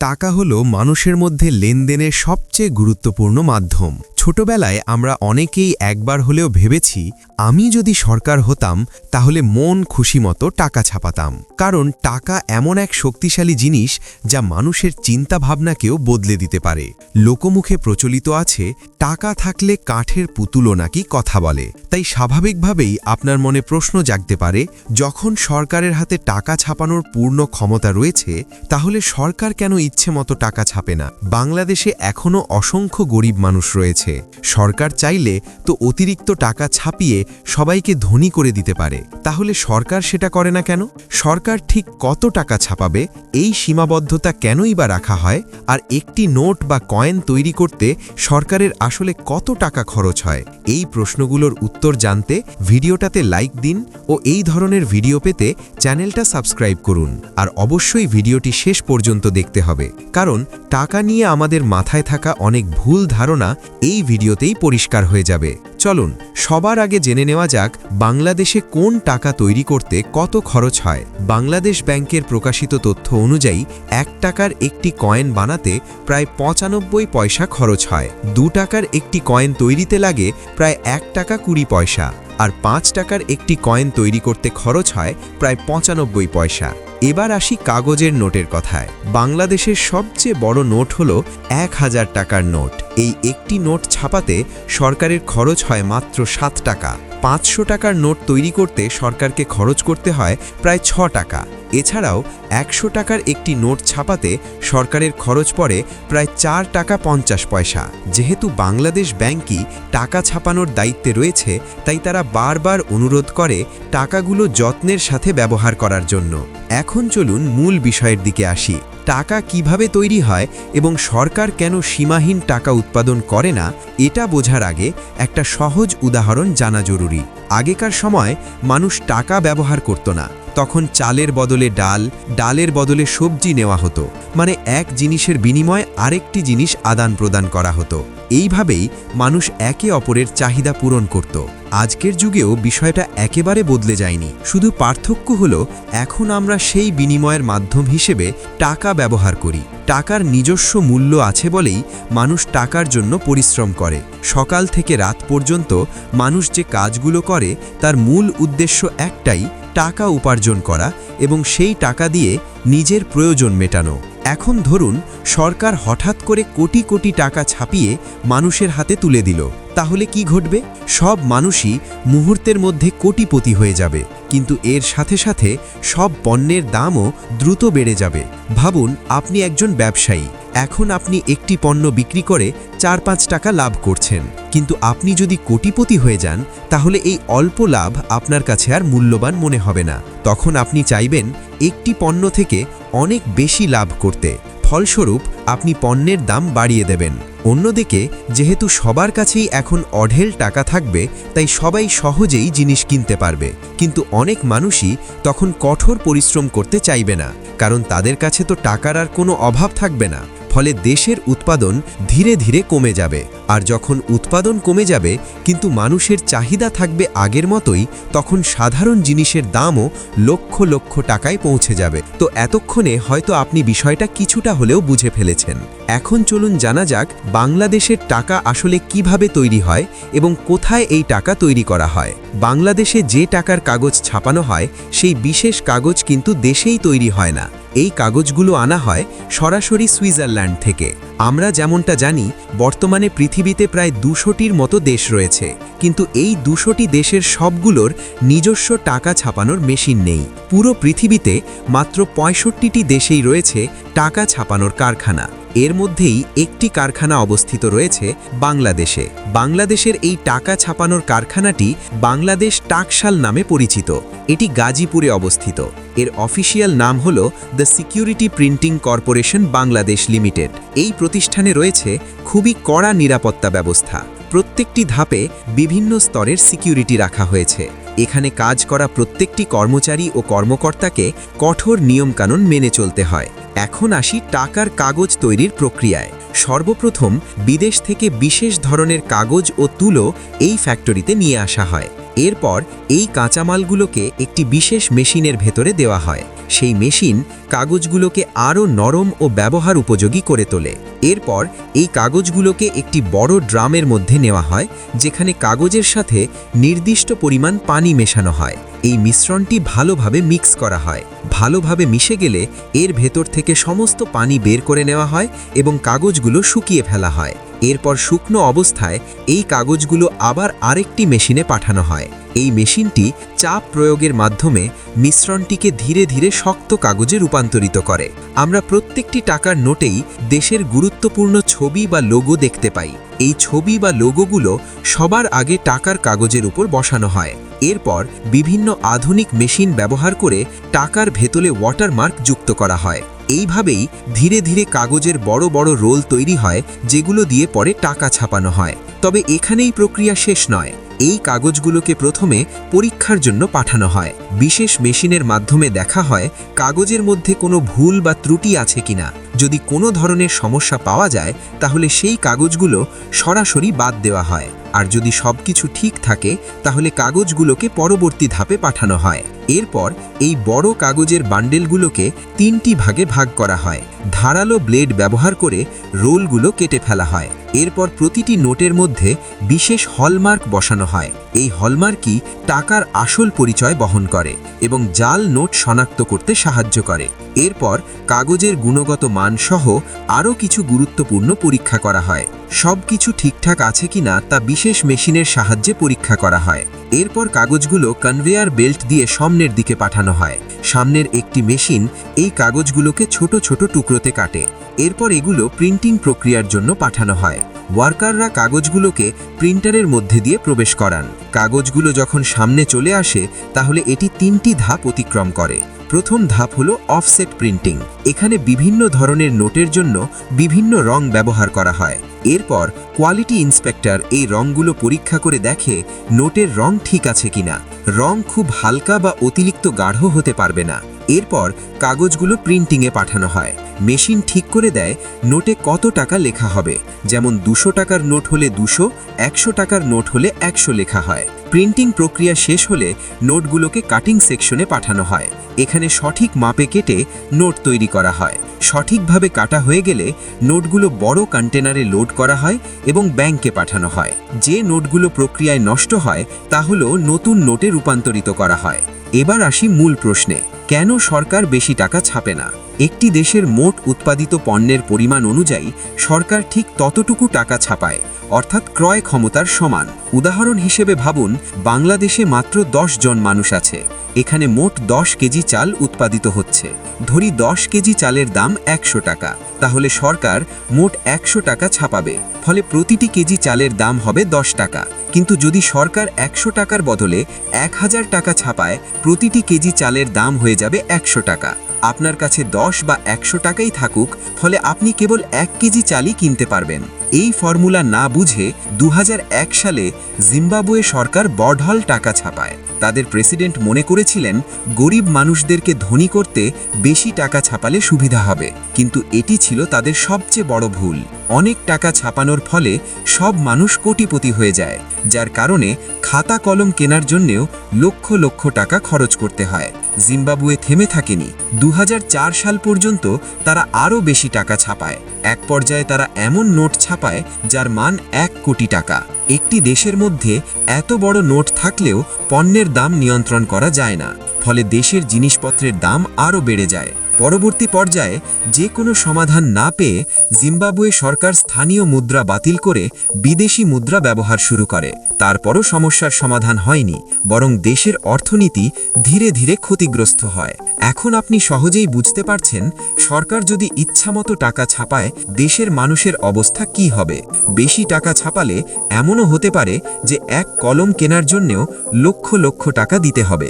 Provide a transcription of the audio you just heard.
টাকা হলো মানুষের মধ্যে লেনদেনের সবচেয়ে গুরুত্বপূর্ণ মাধ্যম। ছোটবেলায় আমরা অনেকেই একবার হলেও ভেবেছি, আমি যদি সরকার হতাম, তাহলে মন খুশি মতো টাকা ছাপাতাম। কারণ টাকা এমন এক শক্তিশালী জিনিস যা মানুষের চিন্তা ভাবনাকেও বদলে দিতে পারে। লোকমুখে প্রচলিত আছে, টাকা থাকলে কাঠের পুতুলও নাকি কথা বলে। তাই স্বাভাবিকভাবেই আপনার মনে প্রশ্ন জাগতে পারে, যখন সরকারের হাতে টাকা ছাপানোর পূর্ণ ক্ষমতা রয়েছে, তাহলে সরকার কেন ইচ্ছে মতো টাকা ছাপে না? বাংলাদেশে এখনও অসংখ্য গরিব মানুষ রয়েছে। সরকার চাইলে তো অতিরিক্ত টাকা ছাপিয়ে সবাইকে ধনী করে দিতে পারে। তাহলে সরকার সেটা করে না কেন? সরকার ঠিক কত টাকা ছাপাবে? এই সীমাবদ্ধতা কেনই বা রাখা হয়? আর একটি নোট বা কয়েন তৈরি করতে সরকারের আসলে কত টাকা খরচ হয়? এই প্রশ্নগুলোর উত্তর জানতে ভিডিওটাতে লাইক দিন ও এই ধরনের ভিডিও পেতে চ্যানেলটা সাবস্ক্রাইব করুন। আর অবশ্যই ভিডিওটি শেষ পর্যন্ত দেখতে হবে। কারণ টাকা নিয়ে আমাদের মাথায় থাকা অনেক ভুল ধারণা এই ভিডিওতেই পরিষ্কার হয়ে যাবে। চলুন, সবার আগে জেনে নেওয়া যাক বাংলাদেশে কোন টাকা তৈরি করতে কত খরচ হয়। বাংলাদেশ ব্যাংকের প্রকাশিত তথ্য অনুযায়ী, এক টাকার একটি কয়েন বানাতে প্রায় পঁচানব্বই পয়সা খরচ হয়। দু টাকার একটি কয়েন তৈরিতে লাগে প্রায় এক টাকা কুড়ি পয়সা। আর পাঁচ টাকার একটি কয়েন তৈরি করতে খরচ হয় প্রায় পঁচানব্বই পয়সা। এবার আসি কাগজের নোটের কথায়। বাংলাদেশের সবচেয়ে বড় নোট হল এক হাজার টাকার নোট। এই একটি নোট ছাপাতে সরকারের খরচ হয় মাত্র সাত টাকা। পাঁচশো টাকার নোট তৈরি করতে সরকারকে খরচ করতে হয় প্রায় ছ টাকা। এছাড়াও একশো টাকার একটি নোট ছাপাতে সরকারের খরচ পড়ে প্রায় চার টাকা পঞ্চাশ পয়সা। যেহেতু বাংলাদেশ ব্যাংকই টাকা ছাপানোর দায়িত্বে রয়েছে, তাই তারা বারবার অনুরোধ করে টাকাগুলো যত্নের সাথে ব্যবহার করার জন্য। এখন চলুন মূল বিষয়ের দিকে আসি। টাকা কীভাবে তৈরি হয় এবং সরকার কেন সীমাহীন টাকা উৎপাদন করে না, এটা বোঝার আগে একটা সহজ উদাহরণ জানা জরুরি। আগেকার সময় মানুষ টাকা ব্যবহার করত না। তখন চালের বদলে ডাল, ডালের বদলে সবজি নেওয়া হতো। মানে এক জিনিসের বিনিময়ে আরেকটি জিনিস আদান প্রদান করা হতো। এইভাবেই মানুষ একে অপরের চাহিদা পূরণ করত। আজকের যুগেও বিষয়টা একেবারে বদলে যায়নি। শুধু পার্থক্য হল, এখন আমরা সেই বিনিময়ের মাধ্যম হিসেবে টাকা ব্যবহার করি। টাকার নিজস্ব মূল্য আছে বলেই মানুষ টাকার জন্য পরিশ্রম করে। সকাল থেকে রাত পর্যন্ত মানুষ যে কাজগুলো করে, তার মূল উদ্দেশ্য একটাই টাকা উপার্জন করা এবং সেই টাকা দিয়ে নিজের প্রয়োজন মেটানো। এখন ধরুন, সরকার হঠাৎ করে কোটি কোটি টাকা ছাপিয়ে মানুষের হাতে তুলে দিল। তাহলে কি ঘটবে? সব মানুষই মুহূর্তের মধ্যে কোটিপতি হয়ে যাবে। কিন্তু এর সাথে সাথে সব পণ্যের দামও দ্রুত বেড়ে যাবে। ভাবুন, আপনি একজন ব্যবসায়ী। এখন আপনি একটি পণ্য বিক্রি করে চার পাঁচ টাকা লাভ করছেন। কিন্তু আপনি যদি কোটিপতি হয়ে যান, তাহলে এই অল্প লাভ আপনার কাছে আর মূল্যবান মনে হবে না। তখন আপনি চাইবেন একটি পণ্য থেকে অনেক বেশি লাভ করতে। ফলস্বরূপ আপনি পণ্যের দাম বাড়িয়ে দেবেন। অন্যদিকে, যেহেতু সবার কাছেই এখন অঢেল টাকা থাকবে, তাই সবাই সহজেই জিনিস কিনতে পারবে। কিন্তু অনেক মানুষই তখন কঠোর পরিশ্রম করতে চাইবে না, কারণ তাদের কাছে তো টাকার আর কোনো অভাব থাকবে না। ফলে দেশের উৎপাদন ধীরে ধীরে কমে যাবে। আর যখন উৎপাদন কমে যাবে, কিন্তু মানুষের চাহিদা থাকবে আগের মতোই, তখন সাধারণ জিনিসের দামও লক্ষ লক্ষ টাকায় পৌঁছে যাবে। তো এতক্ষণে হয়তো আপনি বিষয়টা কিছুটা হলেও বুঝে ফেলেছেন। এখন চলুন জানা যাক, বাংলাদেশের টাকা আসলে কীভাবে তৈরি হয় এবং কোথায় এই টাকা তৈরি করা হয়। বাংলাদেশে যে টাকার কাগজ ছাপানো হয়, সেই বিশেষ কাগজ কিন্তু দেশেই তৈরি হয় না। এই কাগজগুলো আনা হয় সরাসরি সুইজারল্যান্ড থেকে। আমরা যেমনটা জানি, বর্তমানে পৃথিবীতে প্রায় দুশোটির মতো দেশ রয়েছে, কিন্তু এই দুশোটি দেশের সবগুলোর নিজস্ব টাকা ছাপানোর মেশিন নেই। পুরো পৃথিবীতে মাত্র পঁয়ষট্টিটি দেশেই রয়েছে টাকা ছাপানোর কারখানা। এর মধ্যেই একটি কারখানা অবস্থিত রয়েছে বাংলাদেশে। বাংলাদেশের এই টাকা ছাপানোর কারখানাটি বাংলাদেশ টাকশাল নামে পরিচিত। এটি গাজীপুরে অবস্থিত। এর অফিসিয়াল নাম হল the security printing corporation Bangladesh limited. এই প্রতিষ্ঠানে রয়েছে খুবই কড়া নিরাপত্তা ব্যবস্থা। প্রত্যেকটি ধাপে বিভিন্ন স্তরের সিকিউরিটি রাখা হয়েছে। এখানে কাজ করা প্রত্যেকটি কর্মচারী ও কর্মকর্তাকে কঠোর নিয়মকানুন মেনে চলতে হয়। এখন আসি টাকার কাগজ তৈরির প্রক্রিয়ায়। সর্বপ্রথম বিদেশ থেকে বিশেষ ধরনের কাগজ ও তুলো এই ফ্যাক্টরিতে নিয়ে আসা হয়। এরপর এই কাঁচামালগুলোকে একটি বিশেষ মেশিনের ভেতরে দেওয়া হয়। সেই মেশিন কাগজগুলোকে আরও নরম ও ব্যবহার উপযোগী করে তোলে। এরপর এই কাগজগুলোকে একটি বড় ড্রামের মধ্যে নেওয়া হয়, যেখানে কাগজের সাথে নির্দিষ্ট পরিমাণ পানি মেশানো হয়। এই মিশ্রণটি ভালোভাবে মিক্স করা হয়। ভালোভাবে মিশে গেলে এর ভেতর থেকে সমস্ত পানি বের করে নেওয়া হয় এবং কাগজগুলো শুকিয়ে ফেলা হয়। এরপর শুকনো অবস্থায় এই কাগজগুলো আবার আরেকটি মেশিনে পাঠানো হয়। এই মেশিনটি চাপ প্রয়োগের মাধ্যমে মিশ্রণটিকে ধীরে ধীরে শক্ত কাগজে রূপান্তরিত করে। আমরা প্রত্যেকটি টাকার নোটেই দেশের গুরুত্বপূর্ণ ছবি বা লোগো দেখতে পাই। এই ছবি বা লোগোগুলো সবার আগে টাকার কাগজের উপর বসানো হয়। এরপর বিভিন্ন আধুনিক মেশিন ব্যবহার করে টাকার ভেতলে ওয়াটারমার্ক যুক্ত করা হয়। এইভাবেই ধীরে ধীরে কাগজের বড় বড় রোল তৈরি হয়, যেগুলো দিয়ে পরে টাকা ছাপানো হয়। তবে এখানেই প্রক্রিয়া শেষ নয়। এই কাগজগুলোকে প্রথমে পরীক্ষার জন্য পাঠানো হয়। বিশেষ মেশিনের মাধ্যমে দেখা হয় কাগজের মধ্যে কোনো ভুল বা ত্রুটি আছে কিনা। যদি কোনো ধরনের সমস্যা পাওয়া যায়, তাহলে সেই কাগজগুলো সরাসরি বাদ দেওয়া হয়। আর যদি সবকিছু ঠিক থাকে, তাহলে কাগজগুলোকে পরবর্তী ধাপে পাঠানো হয়। এরপর এই বড় কাগজের বান্ডেলগুলোকে তিনটি ভাগে ভাগ করা হয়। ধারালো ব্লেড ব্যবহার করে রোলগুলো কেটে ফেলা হয়। এরপর প্রতিটি নোটের মধ্যে বিশেষ হলমার্ক বসানো হয়। এই হলমার্কই টাকার আসল পরিচয় বহন করে এবং জাল নোট শনাক্ত করতে সাহায্য করে। এরপর কাগজের গুণগত মান সহ আরও কিছু গুরুত্বপূর্ণ পরীক্ষা করা হয়। সব কিছু ঠিকঠাক আছে কিনা তা বিশেষ মেশিনের সাহায্যে পরীক্ষা করা হয়। এরপর কাগজগুলো কনভেয়ার বেল্ট দিয়ে সামনের দিকে পাঠানো হয়। সামনের একটি মেশিন এই কাগজগুলোকে ছোট ছোট টুকরোতে কাটে। এরপর এগুলো প্রিন্টিং প্রক্রিয়ার জন্য পাঠানো হয়। ওয়ার্কাররা কাগজগুলোকে প্রিন্টারের মধ্যে দিয়ে প্রবেশ করান। কাগজগুলো যখন সামনে চলে আসে, তাহলে এটি তিনটি ধাপ অতিক্রম করে। প্রথম ধাপ হলো অফসেট প্রিন্টিং। এখানে বিভিন্ন ধরনের নোটের জন্য বিভিন্ন রং ব্যবহার করা হয়। এরপর কোয়ালিটি ইন্সপেক্টর এই রংগুলো পরীক্ষা করে দেখে নোটের রং ঠিক আছে কিনা। রং খুব হালকা বা অতিরিক্ত গাঢ় হতে পারবে না। এরপর কাগজগুলো প্রিন্টিংয়ে পাঠানো হয়। মেশিন ঠিক করে দেয় নোটে কত টাকা লেখা হবে। যেমন দুশো টাকার নোট হলে দুশো, একশো টাকার নোট হলে একশো লেখা হয়। প্রিন্টিং প্রক্রিয়া শেষ হলে নোটগুলোকে কাটিং সেকশনে পাঠানো হয়। এখানে সঠিক মাপে কেটে নোট তৈরি করা হয়। সঠিকভাবে কাটা হয়ে গেলে নোটগুলো বড় কন্টেনারে লোড করা হয় এবং ব্যাংকে পাঠানো হয়। যে নোটগুলো প্রক্রিয়ায় নষ্ট হয়, তা হল নতুন নোটে রূপান্তরিত করা হয়। এবার আসি মূল প্রশ্নে, কেন সরকার বেশি টাকা ছাপে না? একটি দেশের মোট উৎপাদিত পণ্যের পরিমাণ অনুযায়ী সরকার ঠিক ততটুকু টাকা ছাপায়, অর্থাৎ ক্রয় ক্ষমতার সমান। উদাহরণ হিসেবে ভাবুন, বাংলাদেশে মাত্র দশ জন মানুষ আছে, এখানে মোট দশ কেজি চাল উৎপাদিত হচ্ছে। ধরি দশ কেজি চালের দাম একশো টাকা, তাহলে সরকার মোট একশো টাকা ছাপাবে, ফলে প্রতিটি কেজি চালের দাম হবে দশ টাকা। কিন্তু যদি সরকার একশো টাকার বদলে এক হাজার টাকা ছাপায়, প্রতিটি কেজি চালের দাম হয়ে যাবে একশো টাকা। আপনার কাছে দশ বা একশো টাকাই থাকুক, ফলে আপনি কেবল এক কেজি চালই কিনতে পারবেন। এই ফর্মুলা না বুঝে দু হাজার এক সালে জিম্বাবুয়ে সরকার বড়ঢল টাকা ছাপায়। তাদের প্রেসিডেন্ট মনে করেছিলেন, গরিব মানুষদেরকে ধনী করতে বেশি টাকা ছাপালে সুবিধা হবে। কিন্তু এটি ছিল তাদের সবচেয়ে বড় ভুল। অনেক টাকা ছাপানোর ফলে সব মানুষ কোটিপতি হয়ে যায়, যার কারণে খাতা কলম কেনার জন্যেও লক্ষ লক্ষ টাকা খরচ করতে হয়। জিম্বাবুয়ে থেমে থাকেনি। দু হাজার চার সাল পর্যন্ত তারা আরও বেশি টাকা ছাপায়। এক পর্যায়ে তারা এমন নোট ছাপায় যার মান এক কোটি টাকা। একটি দেশের মধ্যে এত বড় নোট থাকলেও পণ্যের দাম নিয়ন্ত্রণ করা যায় না। ফলে দেশের জিনিসপত্রের দাম আরও বেড়ে যায়। পরবর্তী পর্যায়ে যে কোনো সমাধান না পেয়ে জিম্বাবুয়ে সরকার স্থানীয় মুদ্রা বাতিল করে বিদেশি মুদ্রা ব্যবহার শুরু করে। তারপরও সমস্যার সমাধান হয়নি, বরং দেশের অর্থনীতি ধীরে ধীরে ক্ষতিগ্রস্ত হয়। এখন আপনি সহজেই বুঝতে পারছেন, সরকার যদি ইচ্ছামতো টাকা ছাপায়, দেশের মানুষের অবস্থা কি হবে? বেশি টাকা ছাপালে এমনও হতে পারে যে এক কলম কেনার জন্যেও লক্ষ লক্ষ টাকা দিতে হবে।